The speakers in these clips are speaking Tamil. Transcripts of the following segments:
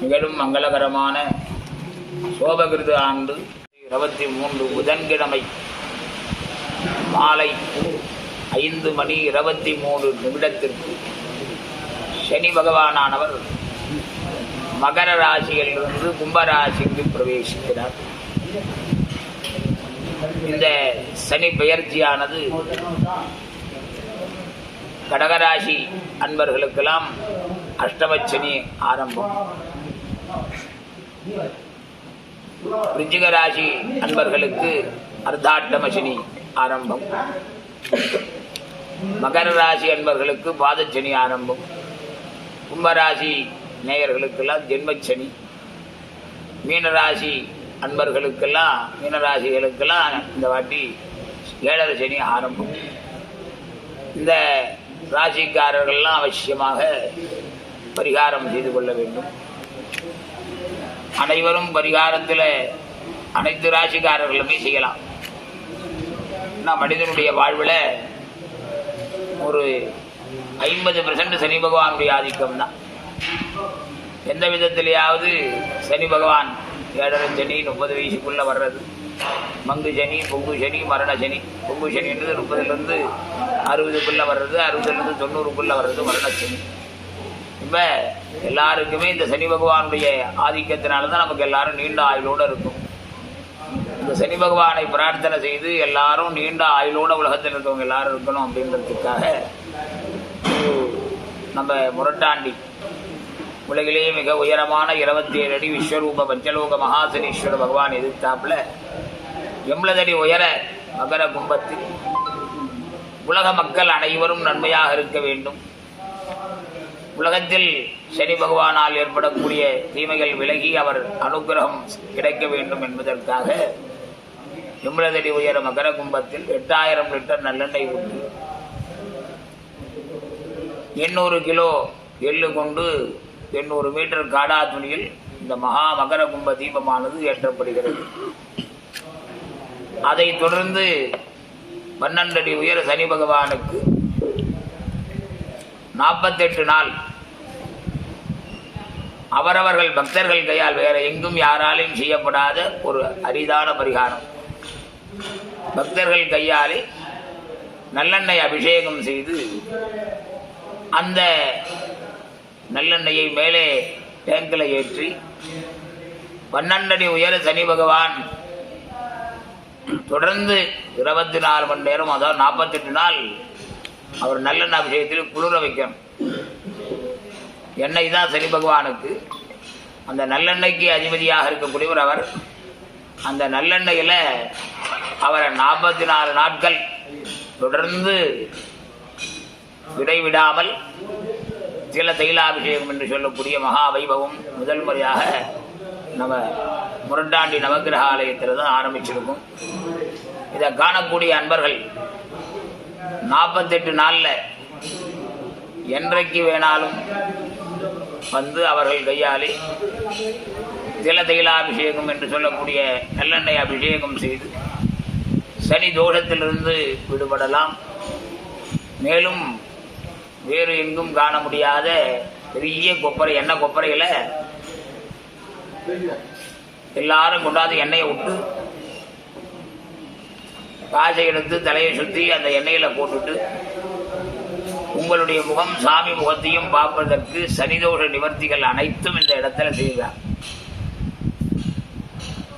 மிகவும் மங்களகரமான சோபகிருத ஆண்டு இருபத்தி மூன்று புதன்கிழமை மாலை ஐந்து மணி இருபத்தி மூன்று நிமிடத்திற்கு சனி பகவானானவர் மகர ராசியிலிருந்து கும்பராசிக்கு பிரவேசிக்கிறார். இந்த சனி பெயர்ச்சியானது கடகராசி அன்பர்களுக்கெல்லாம் அஷ்டமச்சனி ஆரம்பம். ரிஜிகராசி அன்பர்களுக்கு அர்த்தாட்டமசினி ஆரம்பம். மகர ராசி அன்பர்களுக்கு பாதச்சனி ஆரம்பம். கும்பராசி நேயர்களுக்கெல்லாம் ஜென்மச்சனி. மீனராசி அன்பர்களுக்கெல்லாம் மீனராசிகளுக்கெல்லாம் இந்த வாட்டி ஏழரை சனி ஆரம்பம். இந்த ராசிக்காரர்கள்லாம் அவசியமாக பரிகாரம் செய்து கொள்ள வேண்டும். அனைவரும் பரிகாரத்தில் அனைத்து ராசிக்காரர்களுமே செய்யலாம். நான் மனிதனுடைய வாழ்வில் ஒரு ஐம்பது பர்சன்ட் சனி பகவானுடைய ஆதிக்கம் தான். எந்த விதத்திலேயாவது சனி பகவான் ஏழரை சனி முப்பது வயசுக்குள்ளே வர்றது. மங்கு சனி பொங்கு சனி மரண சனி. பொங்கு சனின்றது முப்பதுலேருந்து அறுபதுக்குள்ளே வர்றது அறுபதுலேருந்து தொண்ணூறுக்குள்ளே வர்றது மரண சனி. இப்போ எல்லாருக்குமே இந்த சனி பகவானுடைய ஆதிக்கத்தினால தான் நமக்கு எல்லாரும் நீண்ட ஆயுளோடு இருக்கும். இந்த சனி பகவானை பிரார்த்தனை செய்து எல்லாரும் நீண்ட ஆயுளோட உலகத்தில் இருக்கவங்க எல்லாரும் இருக்கணும் அப்படின்றதுக்காக நம்ம முரட்டாண்டி உலகிலேயே மிக உயரமான இருபத்தி ஏழு அடி விஸ்வரூப பஞ்சலோக மகாசனீஸ்வர பகவான் எதிர்த்தாப்புல எண்பது அடி உயர மகர கும்பத்தில் உலக மக்கள் அனைவரும் நன்மையாக இருக்க வேண்டும். உலகத்தில் சனி பகவானால் ஏற்படக்கூடிய தீமைகள் விலகி அவர் அனுகிரகம் கிடைக்க வேண்டும் என்பதற்காக எண்பது உயர மகர கும்பத்தில் எட்டாயிரம் லிட்டர் நல்லெண்ணெய் ஊற்றி எண்ணூறு கிலோ எள்ளு கொண்டு எண்ணூறு மீட்டர் காடா துணியில் இந்த மகா மகர கும்ப தீபமானது ஏற்றப்படுகிறது. அதைத் தொடர்ந்து பன்னெண்டடி உயர சனி பகவானுக்கு நாற்பத்தெட்டு நாள் அவரவர்கள் பக்தர்கள் கையால் வேற எங்கும் யாராலையும் செய்யப்படாத ஒரு அரிதான பரிகாரம். பக்தர்கள் கையாலே நல்லெண்ணெய் அபிஷேகம் செய்து அந்த நல்லெண்ணெயை மேலே டேங்கில் ஏற்றி பன்னெண்டடி உயர சனி பகவான் தொடர்ந்து இருபத்தி நாலு மணி நேரம் அதாவது நாற்பத்தெட்டு நாள் அவர் நல்லெண்ணெய் அபிஷேகத்தில் குளிர வைக்கணும். எண்ணெய் தான் சனி பகவானுக்கு அந்த நல்லெண்ணெய்க்கு அதிபதியாக இருக்கக்கூடியவர் அவர். அந்த நல்லெண்ணெயில் அவரை நாற்பத்தி நாலு நாட்கள் தொடர்ந்து விடைவிடாமல் சில தைலாபிஷேகம் என்று சொல்லக்கூடிய மகா வைபவம் முதல் முறையாக நம்ம முரண்டாண்டி நவகிரக ஆலயத்தில் தான் ஆரம்பிச்சிருக்கும். இதை காணக்கூடிய அன்பர்கள் நாற்பத்தெட்டு நாளில் என்றைக்கு வேணாலும் வந்து அவர்கள் கையாலே தில தைலாபிஷேகம் என்று சொல்லக்கூடிய நல்லெண்ணெய் அபிஷேகம் செய்து சனி தோஷத்திலிருந்து விடுபடலாம். மேலும் வேறு எங்கும் காண முடியாத பெரிய கொப்பரை எண்ணெய் கொப்பரையில் எல்லாரும் கொண்டாந்து எண்ணெயை விட்டு காசை எடுத்து தலையை சுற்றி அந்த எண்ணெயில் போட்டுட்டு உங்களுடைய முகம் சாமி முகத்தையும் பார்ப்பதற்கு சனிதோஷ நிவர்த்திகள் அனைத்தும் இந்த இடத்துல செய்கிறார்.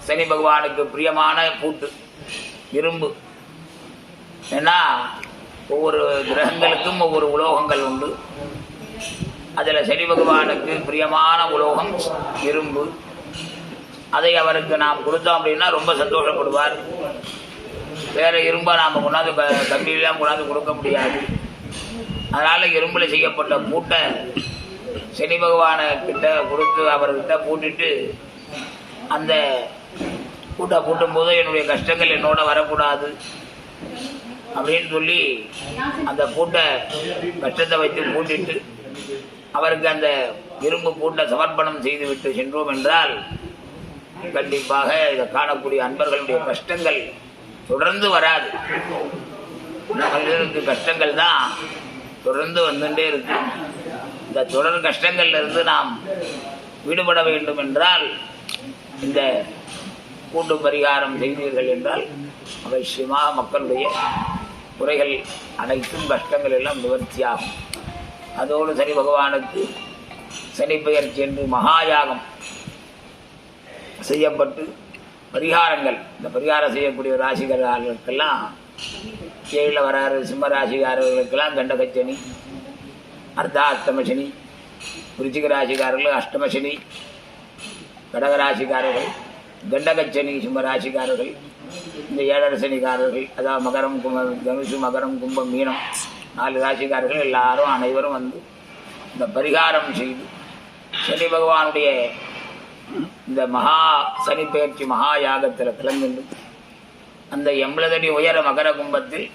சனி பகவானுக்கு பிரியமான பூட்டு இரும்பு. ஏன்னா ஒவ்வொரு கிரகங்களுக்கும் ஒவ்வொரு உலோகங்கள் உண்டு. அதில் சனி பகவானுக்கு பிரியமான உலோகம் இரும்பு. அதை அவருக்கு நாம் கொடுத்தோம் அப்படின்னா ரொம்ப சந்தோஷப்படுவார். வேற இரும்பை நாம் கொண்டாந்து கம்பியெல்லாம் கொண்டாந்து கொடுக்க முடியாது. அதனால இரும்பில் செய்யப்பட்ட பூட்டை சனி பகவானை கிட்ட கொடுத்து அவர்கிட்ட பூட்டிட்டு அந்த பூட்டை பூட்டும் போது என்னுடைய கஷ்டங்கள் என்னோட வரக்கூடாது அப்படின்னு சொல்லி அந்த பூட்டை கஷ்டத்தை வைத்து பூட்டிட்டு அவருக்கு அந்த இரும்பு பூட்டை சமர்ப்பணம் செய்துவிட்டு சென்றோம் என்றால் கண்டிப்பாக இதை காணக்கூடிய அன்பர்களுடைய கஷ்டங்கள் தொடர்ந்து வராது. மனிதனுக்கு கஷ்டங்கள் தான் தொடர்ந்து வந்துட்டே இருக்கு. இந்த தொடர் கஷ்டங்கள்ல இருந்து நாம் விடுபட வேண்டும் என்றால் இந்த கூட்டு பரிகாரம் செய்தீர்கள் என்றால் அவசியமாக மக்களுடைய குறைகள் அனைத்தும் கஷ்டங்கள் எல்லாம் நிவர்த்தியாகும். அதோடு சனி பகவானுக்கு சனி பெயர் சென்று மகாயாகம் செய்யப்பட்டு பரிகாரங்கள் இந்த பரிகாரம் செய்யக்கூடிய ராசிகர்களுக்கெல்லாம் ஏழில் வராறு சிம்ம தண்டகச்சனி கண்டகச்சனி அஷ்டமசனி விருச்சிக ராசிக்காரர்கள் அஷ்டமசனி கடகராசிக்காரர்கள் கடக ராசிக்காரர்கள் கண்டகச்சனி சிம்மராசிக்காரர்கள் இந்த ஏழரசனிக்காரர்கள் அதாவது மகரம் கும்பம் தனுசு மகரம் கும்பம் மீனம் நாலு ராசிக்காரர்கள் எல்லாரும் அனைவரும் வந்து இந்த பரிகாரம் செய்து சனி பகவானுடைய இந்த மகா சனி பெயர்ச்சி மகா யாகத்தில் கலந்துண்டு அந்த எண்பதடி உயர மகர கும்பத்தில்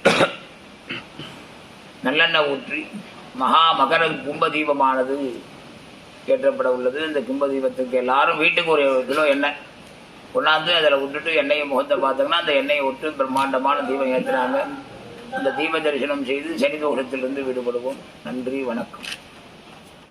நல்லெண்ணெய் ஊற்றி மகா மகர கும்ப தீபமானது ஏற்றப்பட உள்ளது. இந்த கும்ப தீபத்துக்கு எல்லாரும் வீட்டுக்கு ஒரு கிலோ எண்ணெய் கொண்டாந்து அதில் விட்டுட்டு எண்ணெயை முகத்தை பார்த்தோம்னா அந்த எண்ணெயை விட்டு பிரம்மாண்டமான தீபம் ஏற்றுறாங்க அந்த தீப தரிசனம் செய்து சனி தோஷத்திலிருந்து விடுபடுவோம். நன்றி வணக்கம்.